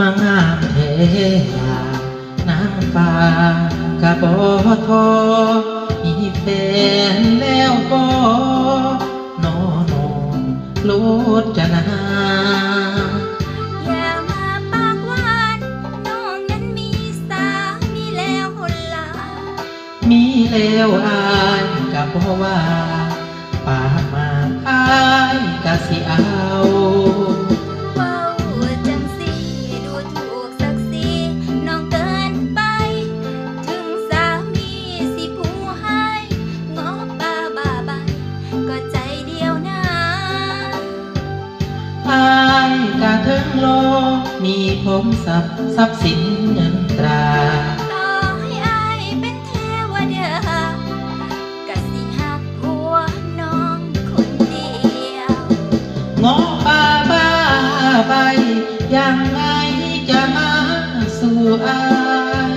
ลามเทาน้ำฟ้ากะบอทอมีแฟนแล้วก็นอนองโลดจะนาอย่ามาปากหวานน้องนั้นมีสามีแล้วคนละมีแล้วอายกับเพราะว่าปากมาอายกะสิเอา มีผมทรัพย์ทรัพย์สินเงินตราต่อให้อายเป็นเทวดากะสิหักหัวน้องคนเดียวงอป้าบ้าใบยังไงจะมาสู่อา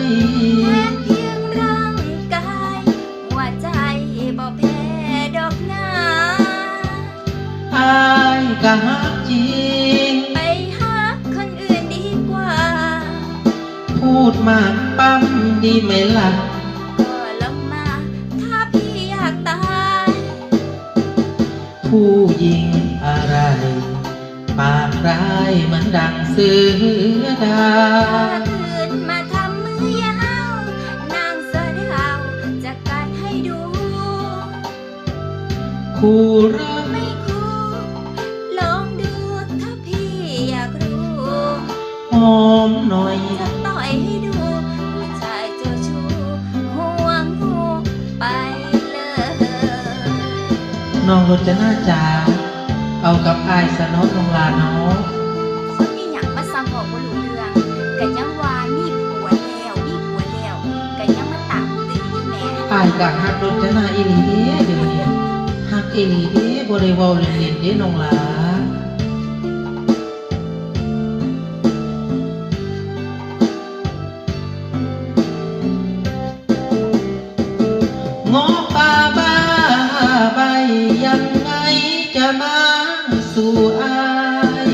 ยแค่เพียงร่างกายหัวใจบ่แพ้ดอกนาอายกะฮักจริง มากปั้มดีไหมล่ะ ก็ลงมา ถ้าพี่อยากตาย ผู้หญิงอะไร ปากร้ายเหมือนดังเสือดาถ้าคืนมาทำมือยาว นางเสือดาวจะกัดให้ดู คู่เริ่มไม่คู่ลองดูถ้าพี่อยากรู้ หอมหน่อย จะต่อย ให้ดูผู้ชายเจ้าชู้ห่วงงูไปเลยน้องรจนาจาเอากับอายสนอลงลาน้องคนอีหยังมาสั่งบอกว่ารู้เรื่องกันยังว่ามีผัวแล้วมีผัวแล้วกันยังมาตามตื่นอยู่แหม่อายกะฮักรจนาอีหลีเด้เดี๋ยวนี้ฮักอีหลีเด้บ่ได้เว้าเล่นๆเด้น้องหลา งอป่าบ้าใบยังไงจะมาสู่อาย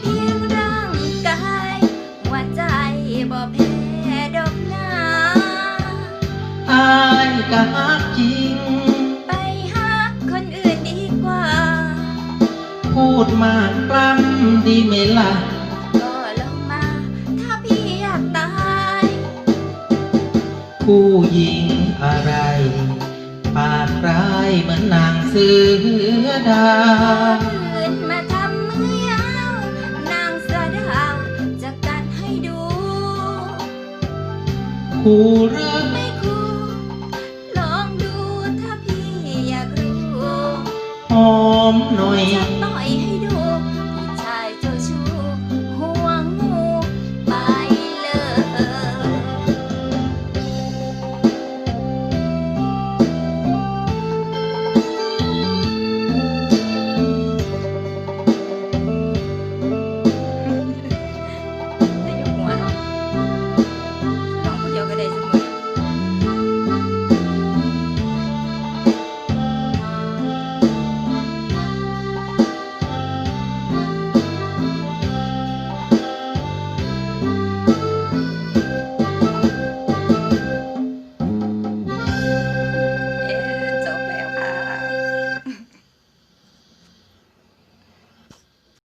เพียงร่างกายหัวใจบ่แพ้ดอกนาอายก็ฮักจริง ไปหาคนอื่นดีกว่า พูดมากปล้ำดีไหมล่ะ ก็ลงมา ถ้าพี่อยากตาย ผู้หญิง อะไรปากร้ายเหมือนนางเสือดาคืนมาทำมือยาวนางเสือดาวจะกัดให้ดูคู่เริ่มไม่คู่ลองดูถ้าพี่อยากรู้หอมหน่อย